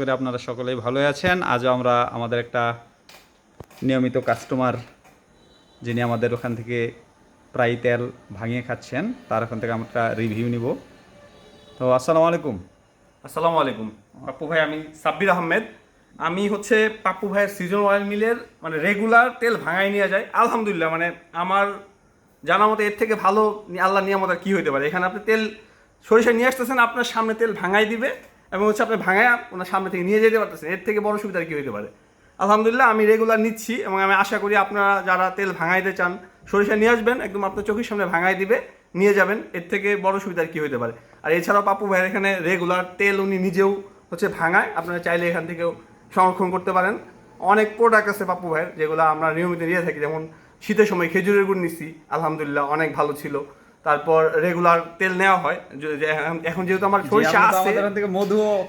করি আপনারা সকলেই ভালো আছেন। আজও আমরা আমাদের একটা নিয়মিত কাস্টমার যিনি আমাদের ওখান থেকে প্রায় তেল ভাঙিয়ে খাচ্ছেন, তার ওখান থেকে আমরা একটা রিভিউ নিব। তো আসসালামু আলাইকুম। আসসালামু আলাইকুম। পাপ্পু ভাই, আমি সাব্বির আহমেদ। আমি হচ্ছে পাপ্পু ভাইয়ের সিজন অয়েল মিলের মানে রেগুলার তেল ভাঙাই নিয়ে যায় আলহামদুলিল্লাহ মানে আমার জানা মতো এর থেকে ভালো আল্লাহ নিয়ামত আর কি হইতে পারে? এখানে আপনি তেল সরিষা নিয়ে আসতেছেন, আপনার সামনে তেল ভাঙাই দিবে এবং হচ্ছে আপনি ভাঙায় ওনার সামনে থেকে নিয়ে যেতে পারতেছেন। এর থেকে বড় সুবিধা কি হইতে পারে? আলহামদুলিল্লাহ, আমি রেগুলার নিচ্ছি এবং আমি আশা করি আপনারা যারা তেল ভাঙাইতে চান, সরিষা নিয়ে আসবেন, একদম আপনার চোখের সামনে ভাঙাই দিবে, নিয়ে যাবেন, এর থেকে বড় সুবিধা আর কি হইতে পারে। আর এছাড়াও পাপ্পু ভাইয়ের এখানে রেগুলার তেল উনি নিজেও হচ্ছে ভাঙায়, আপনারা চাইলে এখান থেকেও সংরক্ষণ করতে পারেন। অনেক প্রোডাক্ট আছে পাপ্পু ভাইয়ের, যেগুলো আমরা নিয়মিত নিয়ে থাকি, যেমন শীতের সময় খেজুরের গুড় নিচ্ছি আলহামদুলিল্লাহ অনেক ভালো ছিল। তারপর রেগুলার তেল নেওয়া হয়। এখন- যেহেতু আমার সরিষা আছে থেকে মধু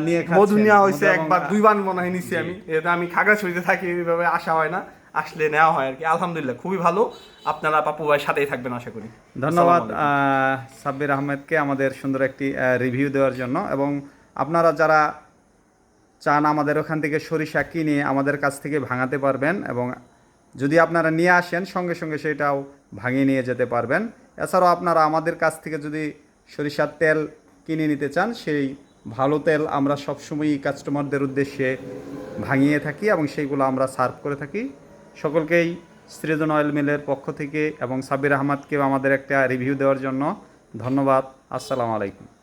নিয়ে মধু নেওয়া হয়েছে একবার দুইবার মনে হয় নিচ্ছি আমি। এটা আমি খাগড়াছড়িতে থাকি এইভাবে আসা হয় না আসলে নেওয়া হয় আর কি। আলহামদুলিল্লাহ খুবই ভালো। আপনারা পাপ্পু ভাইয়ের সাথেই থাকবেন আশা করি। ধন্যবাদ আহ, সাব্বির আহমেদকে আমাদের সুন্দর একটি রিভিউ দেওয়ার জন্য। এবং আপনারা যারা চান আমাদের ওখান থেকে সরিষা কিনে আমাদের কাছ থেকে ভাঙাতে পারবেন এবং যদি আপনারা নিয়ে আসেন, সঙ্গে সঙ্গে সেটাও ভাঙিয়ে নিয়ে যেতে পারবেন। এছাড়াও আপনারা আমাদের কাছ থেকে যদি সরিষার তেল কিনে নিতে চান, সেই ভালো তেল আমরা সবসময়ই কাস্টমারদের উদ্দেশ্যে ভাঙিয়ে থাকি এবং সেইগুলো আমরা সার্ভ করে থাকি। সকলকেই সৃজন অয়েল মিলের পক্ষ থেকে এবং সাবির আহমদকেও আমাদের একটা রিভিউ দেওয়ার জন্য ধন্যবাদ। আসসালামু আলাইকুম।